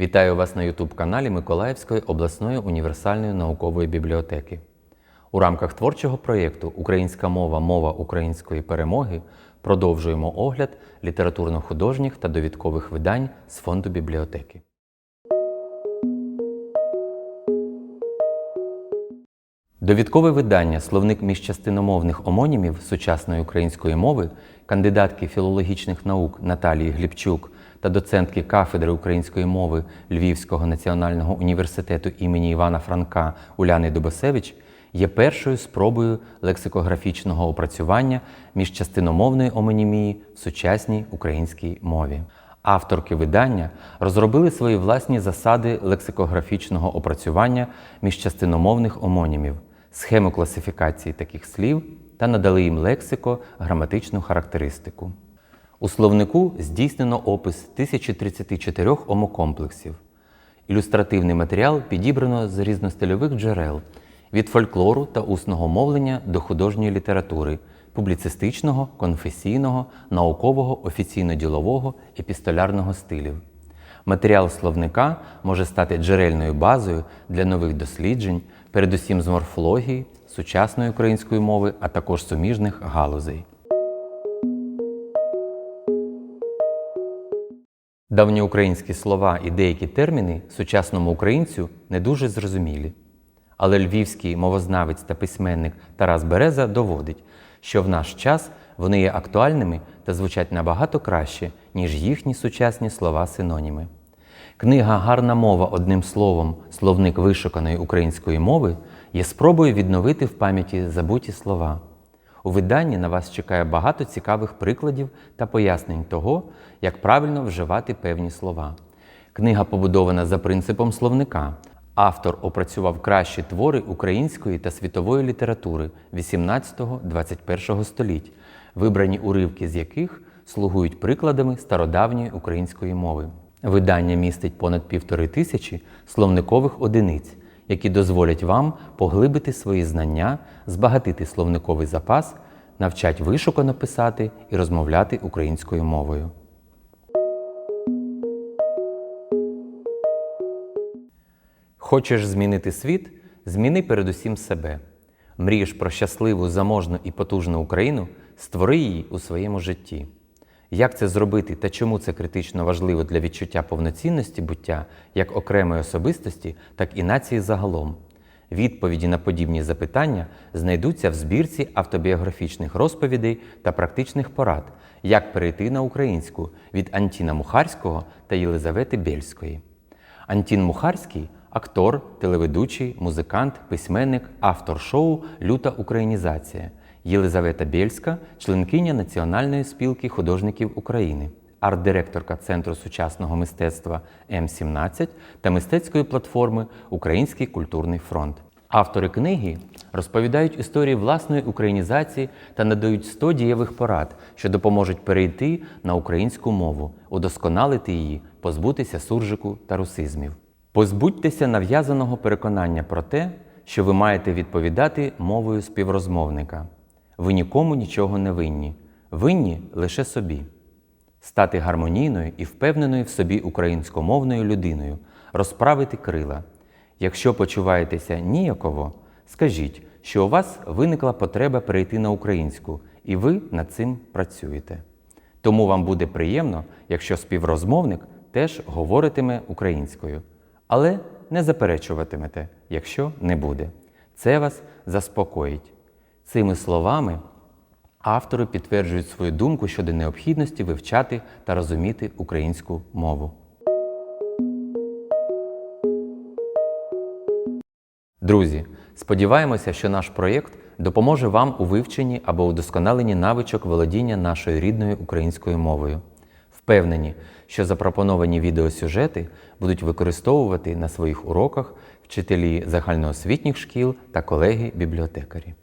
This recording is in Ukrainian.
Вітаю вас на YouTube-каналі Миколаївської обласної універсальної наукової бібліотеки. У рамках творчого проєкту Українська мова мова української перемоги продовжуємо огляд літературно-художніх та довідкових видань з фонду бібліотеки. Довідкове видання Словник міжчастиномовних омонімів сучасної української мови кандидатки філологічних наук Наталії Глібчук та доцентки кафедри української мови Львівського національного університету імені Івана Франка Уляни Дубосевич є першою спробою лексикографічного опрацювання міжчастиномовної омонімії в сучасній українській мові. Авторки видання розробили свої власні засади лексикографічного опрацювання міжчастиномовних омонімів, схему класифікації таких слів та надали їм лексико-граматичну характеристику. У словнику здійснено опис 1034 омокомплексів. Ілюстративний матеріал підібрано з різностильових джерел від фольклору та усного мовлення до художньої літератури, публіцистичного, конфесійного, наукового, офіційно-ділового, епістолярного стилів. Матеріал словника може стати джерельною базою для нових досліджень, передусім з морфології, сучасної української мови, а також суміжних галузей. Давньоукраїнські слова і деякі терміни сучасному українцю не дуже зрозумілі. Але львівський мовознавець та письменник Тарас Береза доводить, що в наш час вони є актуальними та звучать набагато краще, ніж їхні сучасні слова-синоніми. Книга Гарна мова одним словом, словник вишуканої української мови є спробою відновити в пам'яті забуті слова. У виданні на вас чекає багато цікавих прикладів та пояснень того, як правильно вживати певні слова. Книга побудована за принципом словника. Автор опрацював кращі твори української та світової літератури 18-21 століть, вибрані уривки з яких слугують прикладами стародавньої української мови. Видання містить понад півтори тисячі словникових одиниць, які дозволять вам поглибити свої знання, збагатити словниковий запас, навчать вишукано писати і розмовляти українською мовою. Хочеш змінити світ? Зміни передусім себе. Мрієш про щасливу, заможну і потужну Україну, створи її у своєму житті. Як це зробити та чому це критично важливо для відчуття повноцінності буття як окремої особистості, так і нації загалом? Відповіді на подібні запитання знайдуться в збірці автобіографічних розповідей та практичних порад, як перейти на українську від Антіна Мухарського та Єлизавети Бєльської. Антін Мухарський актор, телеведучий, музикант, письменник, автор шоу Люта українізація. Єлизавета Бєльська, членкиня Національної спілки художників України, арт-директорка Центру сучасного мистецтва М17 та мистецької платформи Український культурний фронт. Автори книги розповідають історії власної українізації та надають 100 дієвих порад, що допоможуть перейти на українську мову, удосконалити її, позбутися суржику та русизмів. Позбудьтеся нав'язаного переконання про те, що ви маєте відповідати мовою співрозмовника. Ви нікому нічого не винні, винні лише собі. Стати гармонійною і впевненою в собі українськомовною людиною, розправити крила. Якщо почуваєтеся ніяково, скажіть, що у вас виникла потреба перейти на українську, і ви над цим працюєте. Тому вам буде приємно, якщо співрозмовник теж говоритиме українською, але не заперечуватимете, якщо не буде. Це вас заспокоїть. Цими словами автори підтверджують свою думку щодо необхідності вивчати та розуміти українську мову. Друзі, сподіваємося, що наш проєкт допоможе вам у вивченні або удосконаленні навичок володіння нашою рідною українською мовою. Впевнені, що запропоновані відеосюжети будуть використовувати на своїх уроках вчителі загальноосвітніх шкіл та колеги-бібліотекарі.